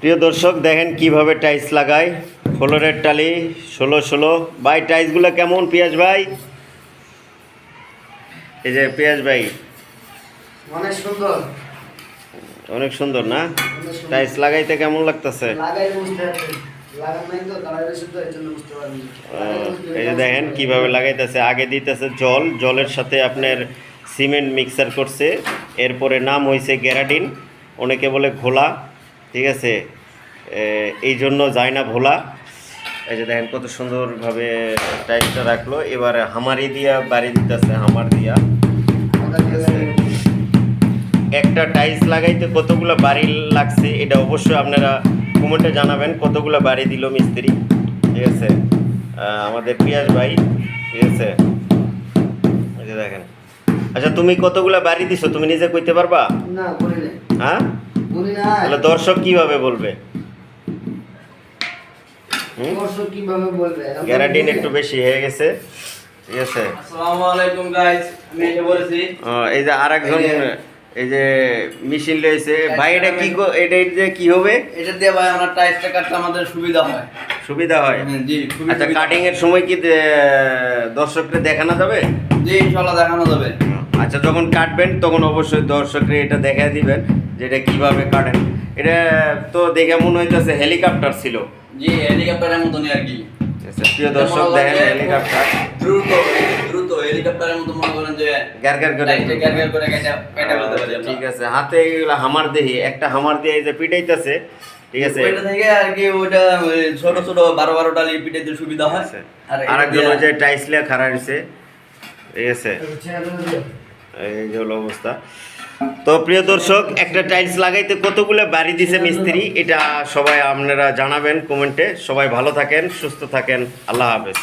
প্রিয় দর্শক দেখেন কীভাবে টাইলস লাগায় ফ্লোরের টালি ষোলো ষোলো। ভাই টাইলসগুলো কেমন পিয়াজ ভাই? এই যে পিয়াজ ভাই। অনেক সুন্দর। অনেক সুন্দর না। টাইলস লাগাইতে কেমন লাগতেছে? এই যে দেখেন কীভাবে লাগাইতেছে। আগে দিতেছে জল। জলের সাথে আপনার সিমেন্ট মিক্সার করছে। এরপরে নাম হয়েছে গ্যারাডিন। অনেকে বলে ঘোলা। ঠিক আছে? এই জন্য যায় না ভোলা। এই যে দেখেন কত সুন্দরভাবে টাইলসটা রাখল। এবারে হামারি দিয়া বাড়ি দিতেছে হামার দিয়া। একটা টাইলস লাগাইতে কতগুলো বাড়ি লাগছে এটা অবশ্যই আপনারা কমেন্টে জানাবেন কতগুলো বাড়ি দিল মিস্ত্রি। ঠিক আছে? আমাদের পিয়াস ভাই ঠিক আছে? এই যে দেখেন। আচ্ছা তুমি কতগুলো বাড়ি দিছো? তুমি নিজে কইতে পারবা? না হ্যাঁ? তাহলে দর্শক কীভাবে বলবে? দর্শক কীভাবে বলবে? গ্যারান্টিন একটু বেশি হয়ে গেছে। ঠিক আছে? আসসালামু আলাইকুম গাইস আমি এসে বলেছি। ও, এই যে আরেকজন এই যে- মেশিন রয়েছে। ভাই এটা কি গো- এটা এটা কি হবে? এটা দিয়ে ভাই আমরা টাইসটা কাটতে আমাদের সুবিধা হয়। সুবিধা হয়? হ্যাঁ, জি আচ্ছা সুবিধা। কাটিং এর সময় কি দর্শককে দেখানো যাবে? জি ইনশাআল্লাহ দেখানো যাবে। আচ্ছা যখন কাটবেন তখন অবশ্যই দর্শককে এটা দেখা দিবেন যে এটা কীভাবে কাটেন। এটা তো দেখে মনে হইতেছে হেলিকপ্টার ছিল। জি হেলিকপ্টারের মতনই আর কি। প্রিয় দর্শক দেখেন হেলিকপ্টার। দ্রুত দ্রুত হেলিকপ্টারের মতো মনে করেন যে গ্যার গ্যার করে গ্যার গ্যার করে ঠিক আছে হাতে এগুলো হামার দেহি একটা হামার দিয়ে যে পিটাইতেছে ঠিক আছে। ওইটা থেকে আর কি ওইটা ওই ছোট ছোট বারো বারো ডালি পিটাইতে সুবিধা হয়। আর ওই যে টাইসলিয়া খাড়া হয়েছে ঠিক আছে এই যে হলো অবস্থা। তো প্রিয় দর্শক একটা টাইলস লাগাইতে কতগুলো বাড়ি দিছে মিস্ত্রি এটা সবাই আপনারা জানাবেন কমেন্টে। সবাই ভালো থাকেন সুস্থ থাকেন। আল্লাহ হাফেজ।